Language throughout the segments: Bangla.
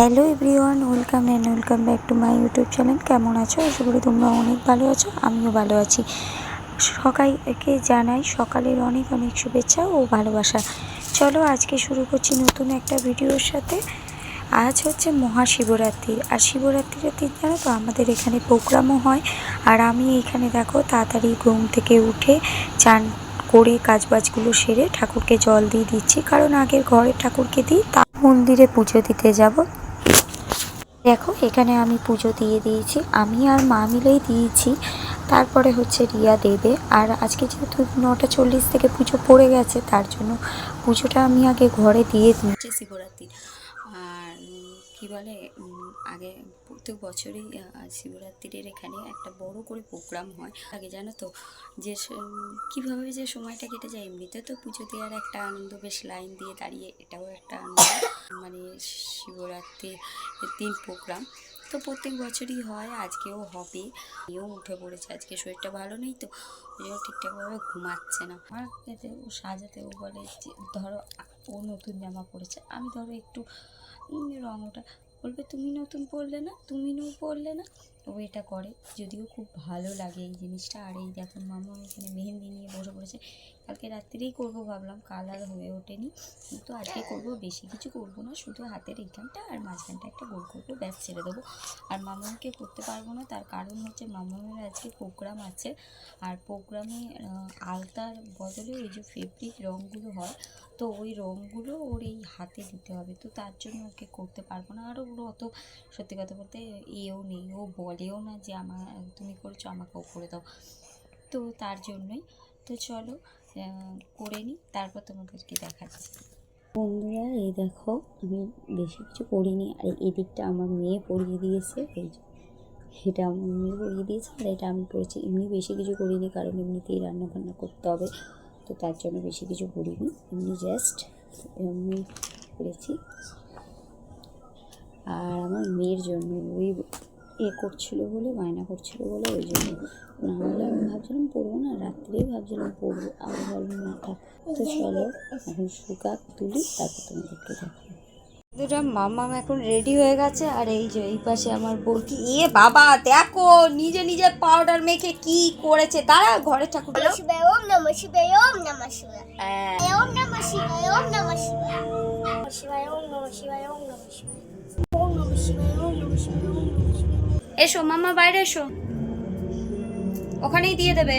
Hello everyone, welcome and welcome back to my YouTube channel. কেমন আছো? আশা করি তোমরা অনেক ভালো আছো, আমিও ভালো আছি। সকালকে জানাই সকালের অনেক অনেক শুভেচ্ছা ও ভালোবাসা। চলো আজকে শুরু করছি নতুন একটা ভিডিওর সাথে। আজ হচ্ছে মহাশিবরাত্রি, আর শিবরাত্রির দিন জানো তো আমাদের এখানে প্রোগ্রামও হয়। আর আমি এখানে দেখো তাড়াতাড়ি ঘুম থেকে উঠে চান করে কাজবাজগুলো সেরে ঠাকুরকে জল দিয়ে দিচ্ছি। কারণ আগের ঘরের ঠাকুরকে দিই তা মন্দিরে পুজো দিতে যাব। দেখো, এখানে আমি পুজো দিয়ে দিয়েছি। আমি আর মা মিলেই দিয়েছি। তারপরে হচ্ছে রিয়া দেবে। আর আজকে যেহেতু নটা চল্লিশ থেকে পুজো পড়ে গেছে, তার জন্য পুজোটা আমি আগে ঘরে দিয়ে দিয়েছি শিবরাত্রি। আর কি বলে আগে প্রত্যেক বছরই শিবরাত্রির এখানে একটা বড় করে প্রোগ্রাম হয়। আগে জানো তো, যে কীভাবে যে সময়টা কেটে যায়, এমনিতে তো পুজো দেওয়ার একটা আনন্দ, বেশ লাইন দিয়ে দাঁড়িয়ে এটাও একটা আনন্দ। মানে শিবরাত্রির দিন প্রোগ্রাম। তো প্রত্যেক বছরই হয়, আজকেও হবে। এও উঠে পড়েছে, আজকে শরীরটা ভালো নেই তো, ওই জন্য ঠিকঠাকভাবে ঘুমাচ্ছে না। আমার ও সাজাতে ও বলে যে, ধরো ও নতুন জামা পরেছে। আমি ধরো একটু রঙটা ওটা বলবে, তুমি নতুন পরলে না? তুমি নতুন পরলে না? ও এটা করে। যদিও খুব ভালো লাগে এই জিনিসটা। আর এই দেখুন মামা এখানে মেহেন্দি নিয়ে বসে পড়েছে। কালকে রাত্রেই করব ভাবলাম, কাল আর হয়ে ওঠেনি। কিন্তু আজকে করব, বেশি কিছু করব না। শুধু হাতের এইখানটা আর মাঝখানটা একটা গোল করব, ব্যাস ছেড়ে দেবো। আর মামাকে করতে পারব না। তার কারণ হচ্ছে মামামের আজকে প্রোগ্রাম আছে। আর প্রোগ্রামে আলতার বদলে ওই যে ফেব্রিক রঙগুলো হয়, তো ওই রঙগুলো ওর এই হাতে দিতে হবে। তো তার জন্য ওকে করতে পারব না। আর ওর অত, সত্যি কথা বলতে এও নেই। ও বলেও না যে আমার, তুমি করেছ আমাকেও করে দাও। তো তার জন্যই। তো চলো করে নিই, তারপর তোমাদেরকে দেখাচ্ছি। বন্ধুরা, এই দেখো, আমি বেশি কিছু করিনি, আর এদিকটা আমার মেয়ে পরিয়ে দিয়েছে। এই এটা আমার মেয়ে পরিয়ে দিয়েছে, আর এটা আমি পড়েছি এমনি বেশি কিছু করিনি, কারণ এমনিতেই রান্না বান্না করতে হবে, তো তার জন্য বেশি কিছু করিনি। এমনি জাস্ট এমনি করেছি। আর আমার মেয়ের জন্য ওই এ করছিল বলে বায়না করছিল বলে ওই জন্য না হলে আমি ভাবছিলাম পড়ব না রাত্রেই ভাবছিলাম পড়ব আবার ভাবলাম না থাক তো চলো এখন শুকা তুলি তারপর তোমাদেরকে দেখাবো দুটা মাম্মাম এখন রেডি হয়ে গেছে আর এই যে এই পাশে আমার বউকি এ বাবা দেখো নিজে নিজে পাউডার মেখে কি করেছে তারা ঘরে ঠাকুর ওম নমঃ শিবায় ওম নমঃ শিবায় হ্যাঁ ওম নমঃ শিবায় ওম নমঃ শিবায় শিবায় ওম নমঃ শিবায় ওম নমঃ শিবায় ওম নমঃ শিবায় ওম নমঃ শিবায় এসো মামা বাইরে এসো। ওখানেই দিয়ে দেবে।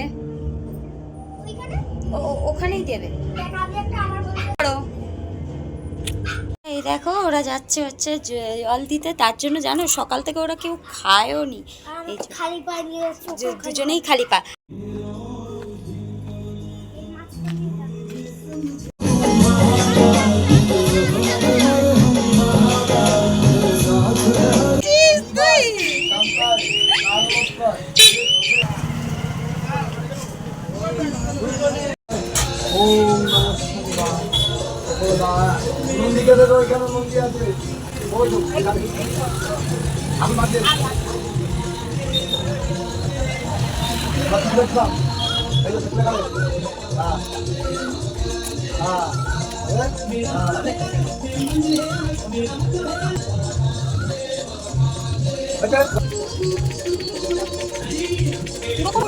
ওখানেই দেবে। এই দেখো ওরা যাচ্ছে হচ্ছে জল দিতে। তার জন্য জানো সকাল থেকে ওরা কেউ খায়ও নি। দুজনেই খালি পা হ্যাঁ হ্যাঁ হ্যাঁ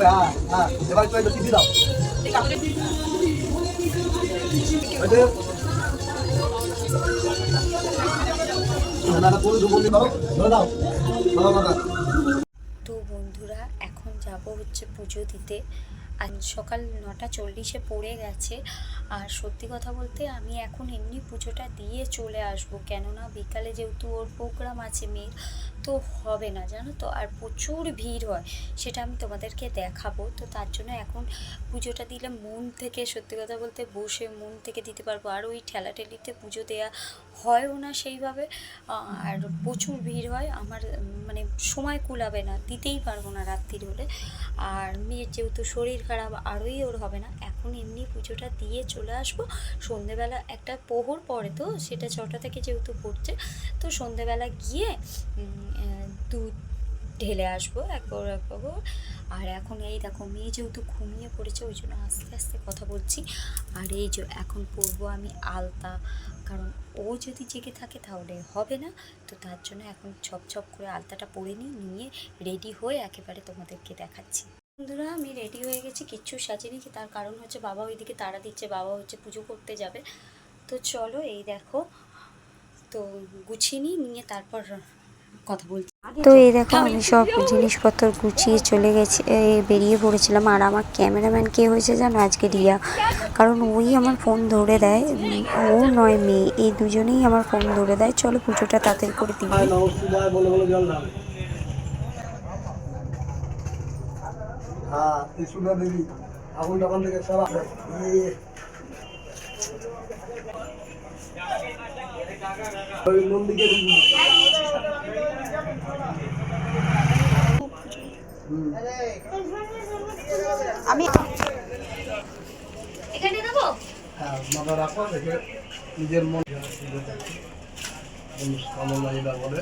হ্যাঁ হ্যাঁ এবার একটু একটু টিপি দাও তো বন্ধুরা এখন যাব হচ্ছে পুজো দিতে। আজ সকাল নটা চল্লিশে পড়ে গেছে। আর সত্যি কথা বলতে আমি এখন এমনি পুজোটা দিয়ে চলে আসব। কেননা বিকালে যেহেতু ওর প্রোগ্রাম আছে মেয়ের তো হবে না, জানো তো? আর প্রচুর ভিড় হয়, সেটা আমি তোমাদেরকে দেখাবো। তো তার জন্য এখন পুজোটা দিলে মন থেকে, সত্যি কথা বলতে বসে মন থেকে দিতে পারব। আর ওই ঠেলাঠেলিতে পুজো দেওয়া হয়ও না সেইভাবে। আর প্রচুর ভিড় হয়, আমার মানে সময় কুলাবে না, দিতেই পারব না রাত্রির হলে। আর মেয়ের যেহেতু শরীর খারাপ আরোই ওর হবে না। এখন এমনি পুজোটা দিয়ে চলে আসব। সন্ধেবেলা একটা পোহর পড়ে তো, সেটা ছটা থেকে যেহেতু পড়ছে, তো সন্ধেবেলা গিয়ে দুধ ঢেলে আসব এক বড় এক বড় আর এখন এই দেখো, মেয়ে যেহেতু ঘুমিয়ে পড়েছে, ওই জন্য আস্তে আস্তে কথা বলছি। আর এই যে এখন পরবো আমি আলতা, কারণ ও যদি জেগে থাকে তাহলে হবে না। তো তার জন্য এখন ছপ ছপ করে আলতাটা পরে নিই, নিয়ে রেডি হয়ে একেবারে তোমাদেরকে দেখাচ্ছি। বন্ধুরা আমি রেডি হয়ে গেছি কিচ্ছু সাজিনি কি তার কারণ হচ্ছে বাবা ওইদিকে তাড়া দিচ্ছে বাবা হচ্ছে পুজো করতে যাবে। তো চলো এই দেখো তো গুছিয়ে নিই নিয়ে তারপর কথা বলছি। তো এই দেখো আমি সব জিনিসপত্র গুছিয়ে চলে গেছি বেরিয়ে পড়েছিলাম। আর আমার ক্যামেরাম্যান কে হয়েছে জানো? আজকে রিয়া। কারণ ওই আমার ফোন ধরে দেয় ও নয় মেয়ে। এই দুজনেই আমার ফোন ধরে দেয়। চলো পুজোটা তাড়াতাড়ি করে দিই। হ্যাঁ ত্রিশুলা দেবী আগুন টাগুন থেকে। ইয়ে। ওই নন্দীকে দিবি। হুম। এখানে দেবো হ্যাঁ মাথা রাখো দেখে নিজের মন কামনা যেটা বলে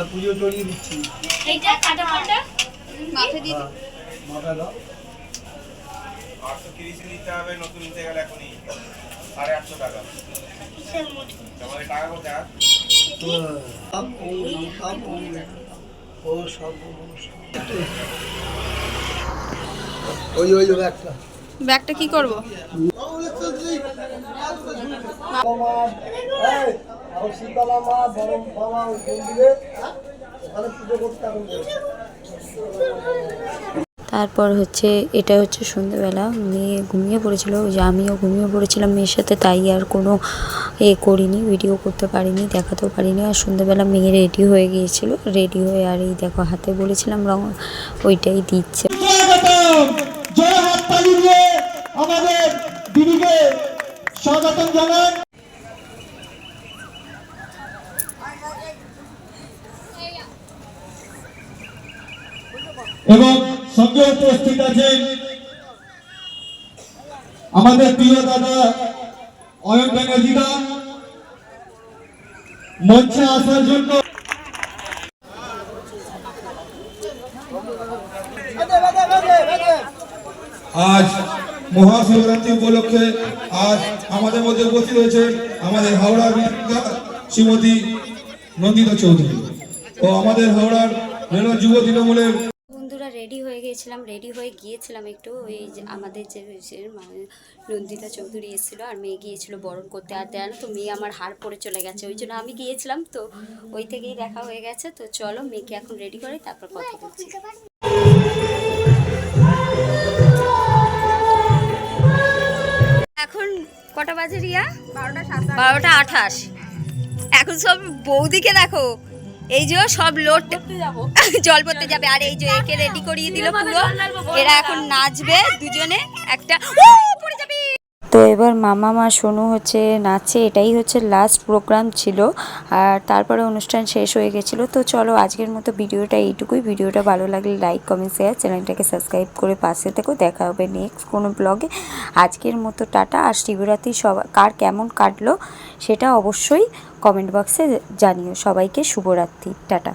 একটা পুজো চড়িয়ে দিচ্ছি। এইটা কাটা মাটা মাথায় দিয়ে হ্যাঁ মাথায় দাও। আটশো তিরিশে নিতে হবে নতুন নিতে গেলে এখনই সাড়ে আটশো টাকা। টাকা কোথায় ওম ও সব ওই ওই ওই একটা ব্যাগটা। কি করব? শীতলা মা বরম বাবা মন্দিরে ওখানে পুজো করতে এখন তারপর হচ্ছে এটা হচ্ছে সন্ধ্যেবেলা। মেয়ে ঘুমিয়ে পড়েছিল ওই যে আমিও ঘুমিয়ে পড়েছিলাম মেয়ের সাথে তাই আর কোনো এ করিনি ভিডিও করতে পারিনি দেখাতেও পারিনি। আর সন্ধ্যেবেলা মেয়ে রেডি হয়ে গিয়েছিল রেডি হয়ে আর এই দেখো হাতে বলেছিলাম রং ওইটাই দিচ্ছে। আমাদের দিদিকে স্বাগতম জানান এবং সঙ্গে উপস্থিত আছেন আমাদের প্রিয় দাদা অয়ন ব্যানার্জিদা মঞ্চে আসার জন্য আজ মহাশিবরাত্রি উপলক্ষে আজ আমাদের মধ্যে উপস্থিত হয়েছে আমাদের হাওড়ার শ্রীমতী নন্দিতা চৌধুরী ও আমাদের হাওড়ার রেল যুব তৃণমূলের হয়ে গিয়েছিলাম রেডি হয়ে গিয়েছিলাম একটু। ওই যে আমাদের যে নন্দিতা চৌধুরী এসেছিল আর মেয়ে গিয়েছিল বরণ করতে। আর দেয় না তো মেয়ে আমার হার পরে চলে গেছে ওই জন্য আমি গিয়েছিলাম তো ওই থেকেই দেখা হয়ে গেছে। তো চলো মেয়েকে এখন রেডি করে তারপর কথা বলছি। এখন কটা বাজে রিয়া? বারোটা বারোটা আঠাশ। এখন সব বৌদিকে দেখো। এই যে সব লোড জল পড়তে যাবে। আর এই যে একে রেডি করিয়ে দিল পুরো। এরা এখন নাচবে দুজনে একটা। তো এবার মামা, মা, সোনু হচ্ছে নাচে এটাই হচ্ছে লাস্ট প্রোগ্রাম ছিল আর তারপরে অনুষ্ঠান শেষ হয়ে গেছিল। তো চলো আজকের মতো ভিডিওটা এইটুকুই। ভিডিওটা ভালো লাগলে লাইক কমেন্ট শেয়ার চ্যানেলটাকে সাবস্ক্রাইব করে পাশে থেকো। দেখা হবে নেক্সট কোনো ব্লগে আজকের মতো টাটা। আর শিবরাত্রি সব, কার কেমন কাটলো সেটা অবশ্যই কমেন্ট বক্সে জানিও। সবাইকে শুভরাত্রি। টাটা।